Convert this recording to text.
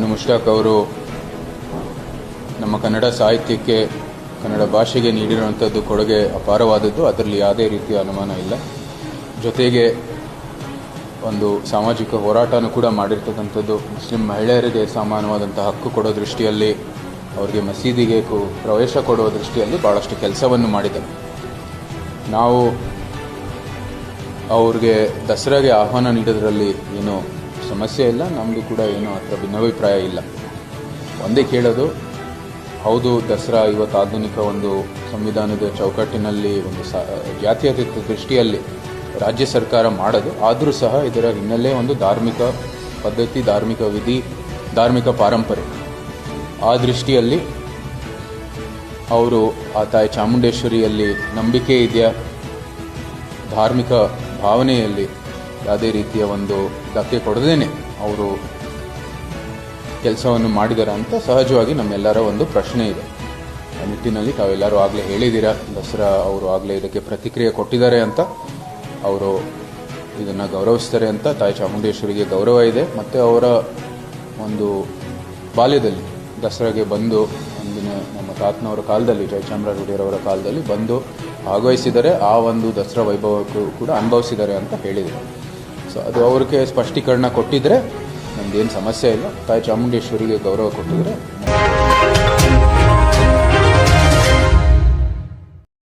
ಮುಷ್ತಾಕ್ ಅವರು ನಮ್ಮ ಕನ್ನಡ ಸಾಹಿತ್ಯಕ್ಕೆ, ಕನ್ನಡ ಭಾಷೆಗೆ ನೀಡಿರುವಂಥದ್ದು ಕೊಡುಗೆ ಅಪಾರವಾದದ್ದು. ಅದರಲ್ಲಿ ಯಾವುದೇ ರೀತಿಯ ಅನುಮಾನ ಇಲ್ಲ. ಜೊತೆಗೆ ಒಂದು ಸಾಮಾಜಿಕ ಹೋರಾಟನೂ ಕೂಡ ಮಾಡಿರ್ತಕ್ಕಂಥದ್ದು. ಮುಸ್ಲಿಂ ಮಹಿಳೆಯರಿಗೆ ಸಮಾನವಾದಂಥ ಹಕ್ಕು ಕೊಡೋ ದೃಷ್ಟಿಯಲ್ಲಿ, ಅವರಿಗೆ ಮಸೀದಿಗೆ ಪ್ರವೇಶ ಕೊಡುವ ದೃಷ್ಟಿಯಲ್ಲಿ ಭಾಳಷ್ಟು ಕೆಲಸವನ್ನು ಮಾಡಿದ್ದಾರೆ. ನಾವು ಅವ್ರಿಗೆ ದಸರಾಗೆ ಆಹ್ವಾನ ನೀಡೋದ್ರಲ್ಲಿ ಏನೂ ಸಮಸ್ಯೆ ಇಲ್ಲ ನಮ್ಮದು ಕೂಡ ಏನೂ ಹತ್ರ ಭಿನ್ನಾಭಿಪ್ರಾಯ ಇಲ್ಲ. ಒಂದೇ ಕೇಳೋದು, ಹೌದು, ದಸರಾ ಇವತ್ತು ಆಧುನಿಕ ಒಂದು ಸಂವಿಧಾನದ ಚೌಕಟ್ಟಿನಲ್ಲಿ ಒಂದು ಸ ಜಾತ್ಯತೀತ ದೃಷ್ಟಿಯಲ್ಲಿ ರಾಜ್ಯ ಸರ್ಕಾರ ಮಾಡೋದು, ಆದರೂ ಸಹ ಇದರ ಹಿನ್ನೆಲೆ ಒಂದು ಧಾರ್ಮಿಕ ಪದ್ಧತಿ, ಧಾರ್ಮಿಕ ವಿಧಿ, ಧಾರ್ಮಿಕ ಪಾರಂಪರೆ. ಆ ದೃಷ್ಟಿಯಲ್ಲಿ ಅವರು ಆ ತಾಯಿ ಚಾಮುಂಡೇಶ್ವರಿಯಲ್ಲಿ ನಂಬಿಕೆ ಇದೆಯಾ? ಧಾರ್ಮಿಕ ಭಾವನೆಯಲ್ಲಿ ಯಾವುದೇ ರೀತಿಯ ಒಂದು ಧಕ್ಕೆ ಕೊಡದೇನೆ ಅವರು ಕೆಲಸವನ್ನು ಮಾಡಿದಾರ ಅಂತ ಸಹಜವಾಗಿ ನಮ್ಮೆಲ್ಲರ ಒಂದು ಪ್ರಶ್ನೆ ಇದೆ. ಆ ನಿಟ್ಟಿನಲ್ಲಿ ತಾವೆಲ್ಲರೂ ಆಗಲೇ ಹೇಳಿದ್ದೀರಾ? ದಸರಾ ಅವರು ಆಗಲೇ ಇದಕ್ಕೆ ಪ್ರತಿಕ್ರಿಯೆ ಕೊಟ್ಟಿದ್ದಾರೆ ಅಂತ. ಅವರು ಇದನ್ನು ಗೌರವಿಸ್ತಾರೆ ಅಂತ. ತಾಯಿ ಚಾಮುಂಡೇಶ್ವರಿಗೆ ಗೌರವ ಇದೆ. ಮತ್ತು ಅವರ ಒಂದು ಬಾಲ್ಯದಲ್ಲಿ ದಸರಾಗೆ ಬಂದು ಒಂದಿನ ನಮ್ಮ ತಾತನವರ ಕಾಲದಲ್ಲಿ ಜಯಚಾಮರಾಜ ಕಾಲದಲ್ಲಿ ಬಂದು ಭಾಗವಹಿಸಿದರೆ ಆ ಒಂದು ದಸರಾ ವೈಭವಕ್ಕೂ ಕೂಡ ಅನುಭವಿಸಿದ್ದಾರೆ ಅಂತ ಹೇಳಿದರು ಸೊ ಅದು ಅವ್ರಿಗೆ ಸ್ಪಷ್ಟೀಕರಣ ಕೊಟ್ಟಿದ್ರೆ ನಮ್ದೇನು ಸಮಸ್ಯೆ ಇಲ್ಲ. ತಾಯಿ ಚಾಮುಂಡೇಶ್ವರಿಗೆ ಗೌರವ ಕೊಟ್ಟಿದ್ರೆ